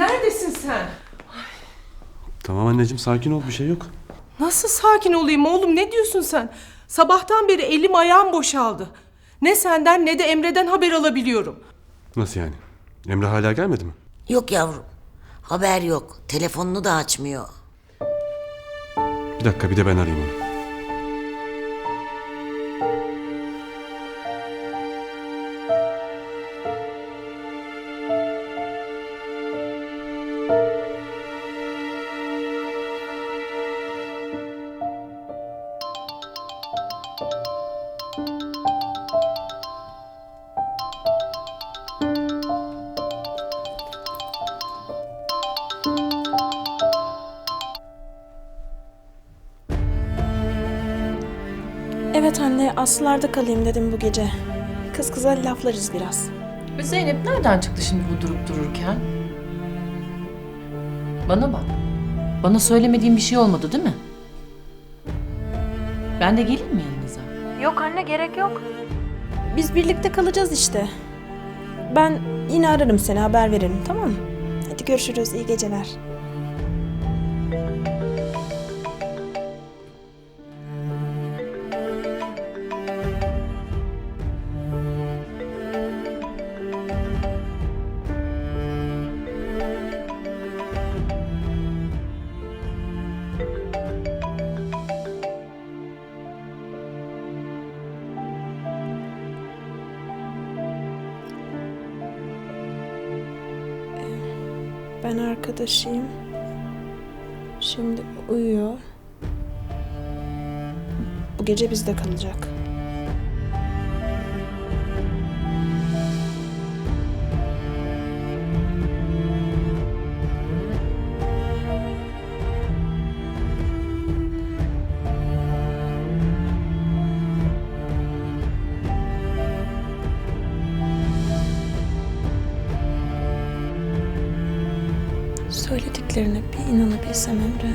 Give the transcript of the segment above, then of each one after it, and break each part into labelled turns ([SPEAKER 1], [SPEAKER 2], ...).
[SPEAKER 1] Neredesin sen?
[SPEAKER 2] Tamam anneciğim sakin ol bir şey yok.
[SPEAKER 1] Nasıl sakin olayım oğlum ne diyorsun sen? Sabahtan beri elim ayağım boşaldı. Ne senden ne de Emre'den haber alabiliyorum.
[SPEAKER 2] Nasıl yani? Emre hala gelmedi mi?
[SPEAKER 3] Yok yavrum. Haber yok. Telefonunu da açmıyor.
[SPEAKER 2] Bir dakika bir de ben arayayım onu.
[SPEAKER 4] Evet anne, Aslılar'da kalayım dedim bu gece. Kız kıza laflarız biraz.
[SPEAKER 5] Zeynep nereden çıktı şimdi bu durup dururken? Bana bak. Bana söylemediğin bir şey olmadı değil mi? Ben de geleyim mi yanınıza?
[SPEAKER 4] Yok anne, gerek yok. Biz birlikte kalacağız işte. Ben yine ararım seni, haber veririm tamam mı? Hadi görüşürüz, iyi geceler. Ben arkadaşıyım. Şimdi uyuyor. Bu gece bizde kalacak. Söylediklerine bir inanabilsem Emre.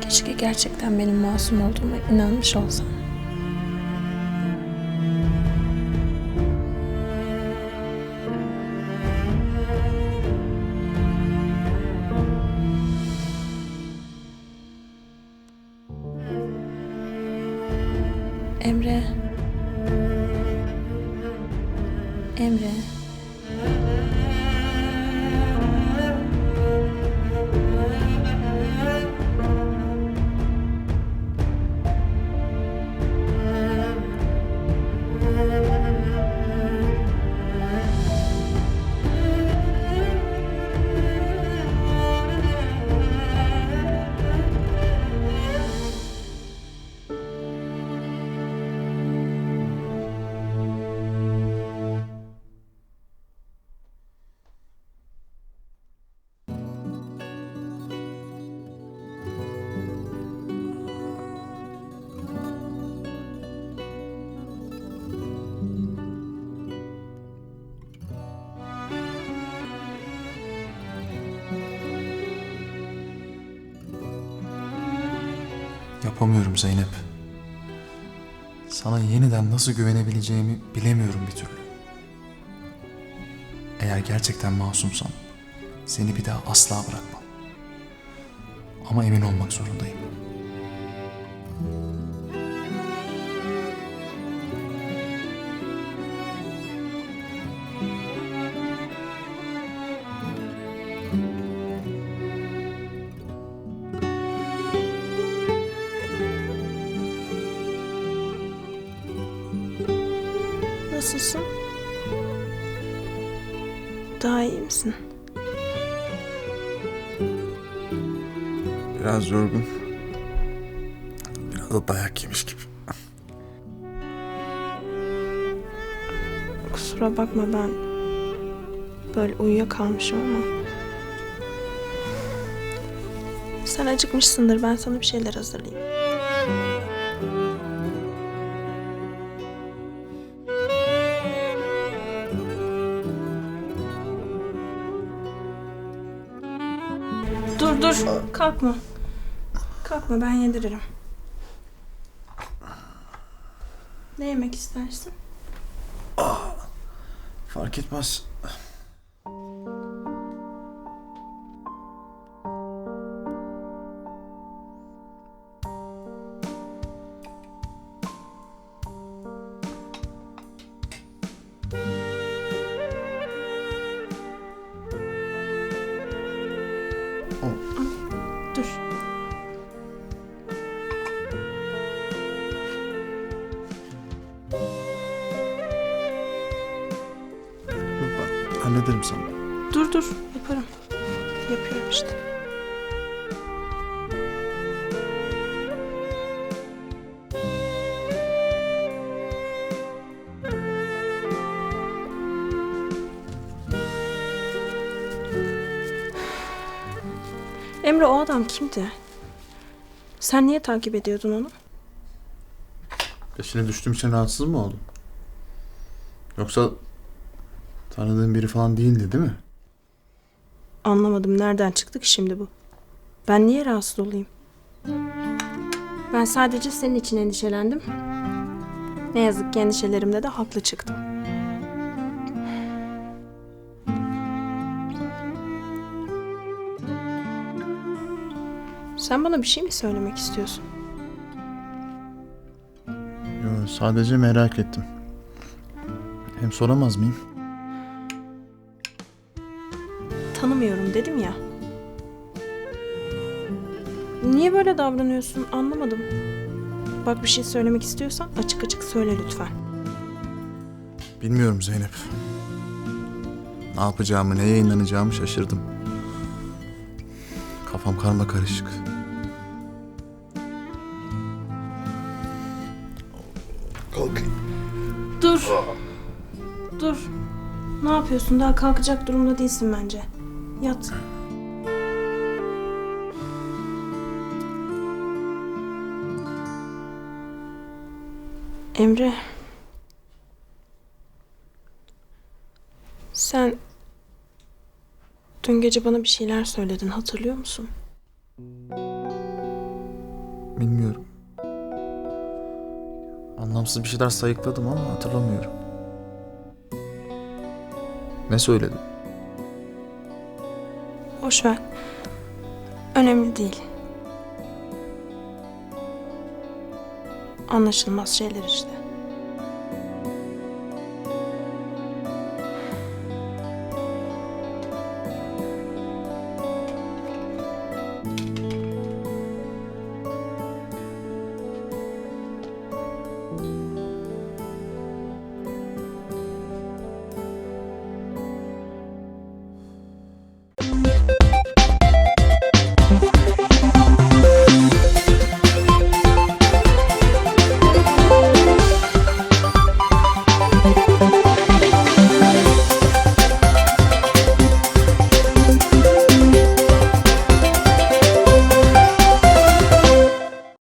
[SPEAKER 4] Keşke gerçekten benim masum olduğuma inanmış olsam. Emre. Emre.
[SPEAKER 6] Yapamıyorum Zeynep. Sana yeniden nasıl güvenebileceğimi bilemiyorum bir türlü. Eğer gerçekten masumsan seni bir daha asla bırakmam. Ama emin olmak zorundayım.
[SPEAKER 4] Nasılsın? Daha iyi misin?
[SPEAKER 6] Biraz yorgun. Biraz da dayak yemiş gibi.
[SPEAKER 4] Kusura bakma ben böyle uyuyakalmışım ama. Sen acıkmışsındır ben sana bir şeyler hazırlayayım. Dur dur kalkma. Kalkma ben yediririm. Ne yemek istersin?
[SPEAKER 6] Fark etmez. Hallederim sana.
[SPEAKER 4] Dur dur yaparım. Yapıyorum işte. Emre o adam kimdi? Sen niye takip ediyordun onu?
[SPEAKER 6] Peşine düştüğüm için rahatsız mı oldun? Yoksa tanıdığın biri falan değildi değil mi?
[SPEAKER 4] Anlamadım nereden çıktı ki şimdi bu? Ben niye rahatsız olayım? Ben sadece senin için endişelendim. Ne yazık ki endişelerimde de haklı çıktım. Sen bana bir şey mi söylemek istiyorsun?
[SPEAKER 6] Yo, sadece merak ettim. Hem soramaz mıyım?
[SPEAKER 4] Tanımıyorum dedim ya. Niye böyle davranıyorsun anlamadım. Bak bir şey söylemek istiyorsan açık açık söyle lütfen.
[SPEAKER 6] Bilmiyorum Zeynep. Ne yapacağımı, neye inanacağımı şaşırdım. Kafam karma karışık. Kalkayım.
[SPEAKER 4] Dur. Dur. Ne yapıyorsun? Daha kalkacak durumda değilsin bence. Yat. Emre. Sen dün gece bana bir şeyler söyledin. Hatırlıyor musun?
[SPEAKER 6] Bilmiyorum. Anlamsız bir şeyler sayıkladım ama hatırlamıyorum. Ne söyledim?
[SPEAKER 4] Boş ver. Önemli değil. Anlaşılmaz şeyler işte.